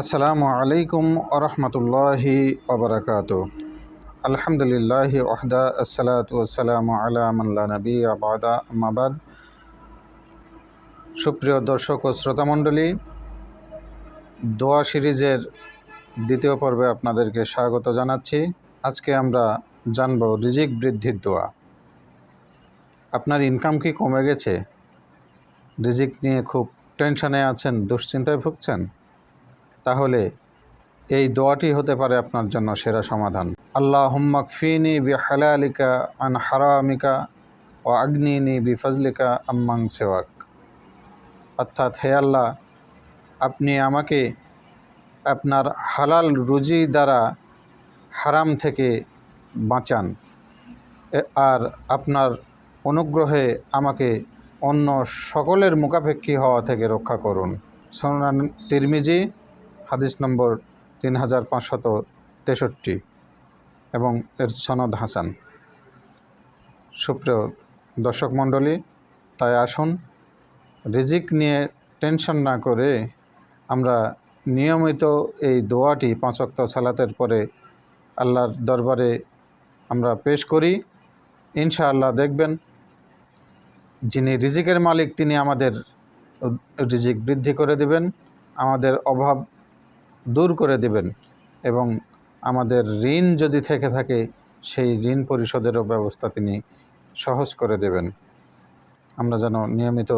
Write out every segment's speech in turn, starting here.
আসসালামু আলাইকুম আরহামতুল্লাহি ওবরাকাত আলহামদুলিল্লাহ ওহদা আসসালাতু আসসালামু আলা মাল্লা নবী আবাদা আমাবাদ সুপ্রিয় দর্শক ও শ্রোতামণ্ডলী, দোয়া সিরিজের দ্বিতীয় পর্বে আপনাদেরকে স্বাগত জানাচ্ছি। আজকে আমরা জানব রিজিক বৃদ্ধির দোয়া। আপনার ইনকাম কি কমে গেছে? রিজিক নিয়ে খুব টেনশনে আছেন, দুশ্চিন্তায় ভুগছেন? তাহলে এই দোয়াটি হতে পারে আপনার জন্য সেরা সমাধান। আল্লাহ হুম্মাক ফিনি বি হালালিকা আন হারামিকা ও আগ্নিনি বি ফজলিকা আম্মাং সেওয়াক। অর্থাৎ হে আল্লাহ, আপনি আমাকে আপনার হালাল রুজি দ্বারা হারাম থেকে বাঁচান। আর আপনার অনুগ্রহে আমাকে অন্য সকলের মুখাপেক্ষী হওয়া থেকে রক্ষা করুন। সোনান তিরমিজি হাদিস নম্বর তিন হাজার পাঁচশত তেষট্টি এবং এর সনদ হাসান। সুপ্রিয় দর্শক মণ্ডলী, তাই আসুন, রিজিক নিয়ে টেনশন না করে আমরা নিয়মিত এই দোয়াটি পাঁচক্ত সালাতের পরে আল্লাহর দরবারে আমরা পেশ করি। ইনশাআল্লাহ দেখবেন, যিনি রিজিকের মালিক, তিনি আমাদের রিজিক বৃদ্ধি করে দেবেন। আমাদের অভাব দূর করে দেবেন এবং আমাদের ঋণ যদি থেকে থাকে, সেই ঋণ পরিশোধেরও ব্যবস্থা তিনি সহজ করে দেবেন। আমরা যেন নিয়মিত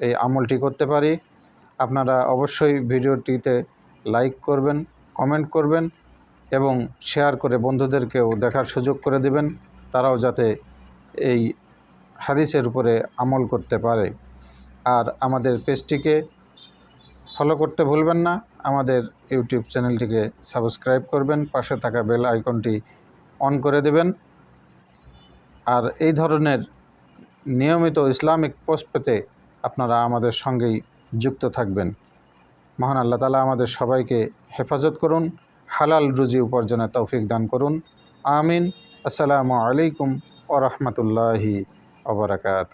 এই আমলটি করতে পারি। আপনারা অবশ্যই ভিডিওটিতে লাইক করবেন, কমেন্ট করবেন এবং শেয়ার করে বন্ধুদেরকেও দেখার সুযোগ করে দেবেন। তারাও যাতে এই হাদিসের উপরে আমল করতে পারে। আর আমাদের পেজটিকে ফলো করতে ভুলবেন না। আমাদের ইউটিউব চ্যানেলটিকে সাবস্ক্রাইব করবেন, পাশে থাকা বেল আইকনটি অন করে দেবেন। আর এই ধরনের নিয়মিত ইসলামিক পোস্ট পেতে আপনারা আমাদের সঙ্গেই যুক্ত থাকবেন। মহান আল্লাহ তালা আমাদের সবাইকে হেফাজত করুন, হালাল রুজি উপার্জনের তৌফিক দান করুন। আমিন। আসসালামু আলাইকুম ও রহমতুল্লাহি ওবরাকাত